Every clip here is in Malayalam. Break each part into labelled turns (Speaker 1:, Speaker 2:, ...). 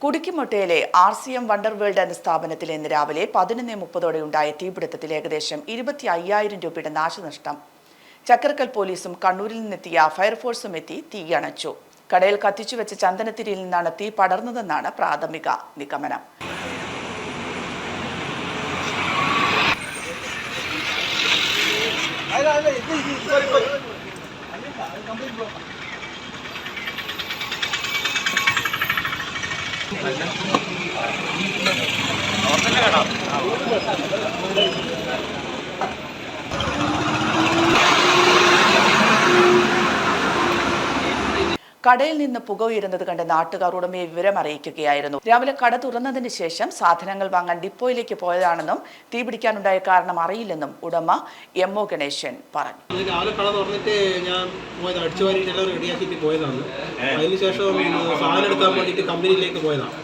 Speaker 1: കുടിക്കുമൊട്ടയിലെ R C M wonder world എന്ന സ്ഥാപനത്തിൽ ഇന്ന് രാവിലെ പതിനൊന്ന് മുപ്പതോടെ ഉണ്ടായ തീപിടുത്തത്തിൽ ഏകദേശം ഇരുപത്തി അയ്യായിരം രൂപയുടെ നാശനഷ്ടം ചക്കരക്കൽ പോലീസും കണ്ണൂരിൽ നിന്നെത്തിയ ഫയർഫോഴ്സും എത്തി തീ അണച്ചു കടയിൽ കത്തിച്ചു വെച്ച ചന്ദനത്തിരിയിൽ നിന്നാണ് തീ പടർന്നതെന്നാണ് പ്രാഥമിക നിഗമനം Thank you. കടയിൽ നിന്ന് പുക ഉയരുന്നത് കണ്ട് നാട്ടുകാർ ഉടമയെ വിവരം അറിയിക്കുകയായിരുന്നു. രാവിലെ കട തുറന്നതിന് ശേഷം സാധനങ്ങൾ വാങ്ങാൻ ഡിപ്പോയിലേക്ക് പോയതാണെന്നും തീപിടിക്കാനുണ്ടായ കാരണം അറിയില്ലെന്നും ഉടമ എം ഒ ഗണേശൻ പറഞ്ഞു.
Speaker 2: രാവിലെ കട തുറന്നിട്ട് ഞാൻ പോയത് അടിച്ചു എല്ലാം റെഡിയാക്കിയിട്ട് പോയതാണ്. അതിനുശേഷം സാധനം എടുക്കാൻ വേണ്ടിയിട്ട് കമ്പനിയിലേക്ക് പോയതാണ്.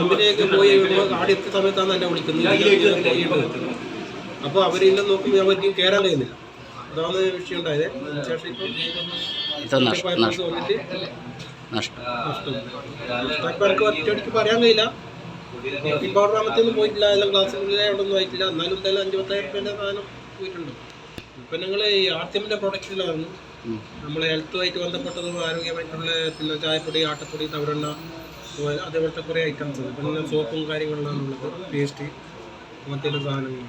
Speaker 2: കമ്പനിയിലേക്ക് പോയി ആടെ എത്തിയ സമയത്താണ് എന്നെ വിളിക്കുന്നത്. അപ്പോൾ അവരില്ല നോക്കുമ്പോൾ ഞാൻ പറ്റി കയറാൻ കഴിയുന്നില്ല. അതാണ് വിഷയം ഉണ്ടായത് ഇപ്പം വന്നിട്ട്
Speaker 3: നഷ്ടം.
Speaker 2: ഒറ്റയടിക്ക് പറയാൻ കഴിയില്ല പോയിട്ടില്ല. എല്ലാം ക്ലാസ്സിലെ ഒന്നും ആയിട്ടില്ല. എന്നാലും എന്തായാലും അഞ്ച് പത്തായിരം റുപ്യേന്റെ സാധനം പോയിട്ടുണ്ട്. ഉൽപ്പന്നങ്ങൾ ഈ ആർത്തിയമിന്റെ പ്രൊഡക്റ്റിലാണ് നമ്മൾ ഹെൽത്തുമായിട്ട് ബന്ധപ്പെട്ടതും ആരോഗ്യമായിട്ടുള്ള പിന്നെ ചായപ്പൊടി ആട്ടപ്പൊടി തവരെണ്ണ അതുപോലെ അതേപോലത്തെ കുറേ ഐറ്റംസ് പിന്നെ സോപ്പും കാര്യങ്ങളിലാണ് ഉള്ളത്. പേസ്റ്റ് അങ്ങനത്തെ സാധനങ്ങളും